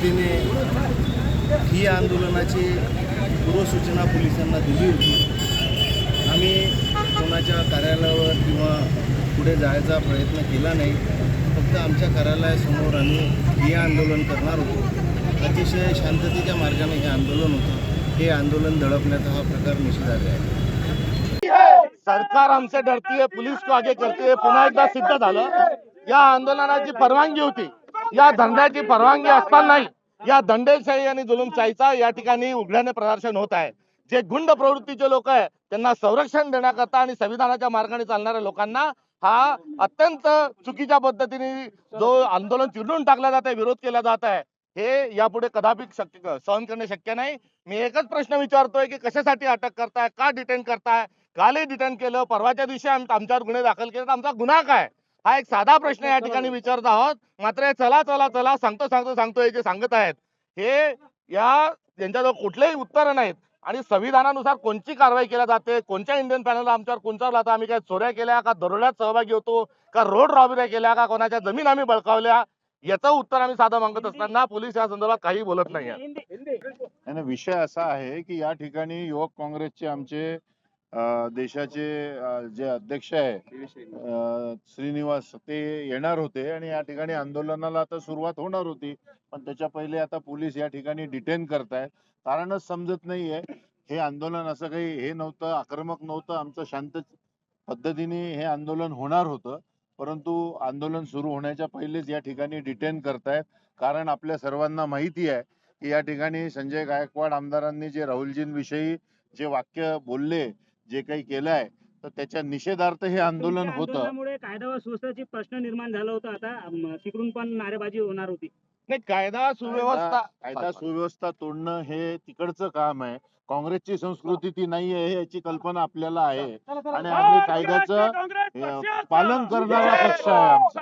ही आंदोलनाची पूर्वसूचना पोलिसांना दिली होती. आम्ही कोणाच्या कार्यालयावर किंवा पुढे जायचा प्रयत्न केला नाही. फक्त आमच्या कार्यालयासमोर आम्ही हे आंदोलन करणार होतो. अतिशय शांततेच्या मार्गाने हे आंदोलन होतं. हे आंदोलन दडपण्याचा हा प्रकार निषेधार्ह आहे. सरकार आमसे डरती है पुलिस को आगे करती. है पुन्हा एकदा सिद्ध झालं. या आंदोलनाची परवानगी होती. या धंद्याची परवानगी असतानाही या दंडेशाही आणि जुलुमशाहीचा या ठिकाणी उघड्याने प्रदर्शन होत आहे. जे गुंड प्रवृत्तीचे लोक आहे त्यांना संरक्षण देण्याकरता आणि संविधानाच्या मार्गाने चालणाऱ्या लोकांना हा अत्यंत चुकीच्या पद्धतीने जो आंदोलन चिरडून टाकला जात आहे विरोध केला जात आहे हे यापुढे कदापि शक्य सहन करणे शक्य नाही. मी एकच प्रश्न विचारतोय की कशासाठी अटक करताय का डिटेन करताय? कालही डिटेन केलं परवाच्या दिवशी आमच्यावर गुन्हे दाखल केले तर आमचा गुन्हा काय? हा एक साधा प्रश्न या ठिकाणी विचारत आहोत. मात्र चला चला चला सांगतो सांगतो सांगतो हे जे सांगत आहेत हे या यांच्याजवळ कुठलेही उत्तर नाहीत. आणि संविधानानुसार कोणची कारवाई केल्या जाते कोणत्या इंडियन पॅनलला आमच्यावर लाता आम्ही काय चोऱ्या केल्या का दरोड्यात सहभागी होतो का रोड रॉबऱ्या केल्या का कोणाच्या जमीन आम्ही बळकावल्या याचं उत्तर आम्ही साधं मागत असताना पोलीस या संदर्भात काही बोलत नाही विषय असा आहे की या ठिकाणी युवक काँग्रेसचे आमचे देशाचे जे अध्यक्ष आहे श्रीनिवास ते येणार होते आणि या ठिकाणी आंदोलनाला आता सुरुवात होणार होती. पण त्याच्या पहिले आता पोलीस या ठिकाणी डिटेन करतायत. कारणच समजत नाहीये. हे आंदोलन असं काही हे नव्हतं आक्रमक नव्हतं. आमचं शांत पद्धतीने हे आंदोलन होणार होतं. परंतु आंदोलन सुरू होण्याच्या पहिलेच या ठिकाणी डिटेन करतायत. कारण आपल्या सर्वांना माहिती आहे की या ठिकाणी संजय गायकवाड आमदारांनी जे राहुलजींविषयी जे वाक्य बोलले जे काही केलंय तर त्याच्या निषेधार्थ हे आंदोलन होतं. आंदोलनामुळे कायदा व सुव्यवस्थेचे प्रश्न निर्माण झाला होता. आता तिकडून पण नारेबाजी होणार होती. नाही कायदा सुव्यवस्था कायदा सुव्यवस्था तोडणं हे तिकडचं काम आहे. काँग्रेसची संस्कृती ती नाही आहे याची कल्पना आपल्याला आहे. आणि आम्ही कायद्याचं पालन करणारा पक्ष आहे आमचा.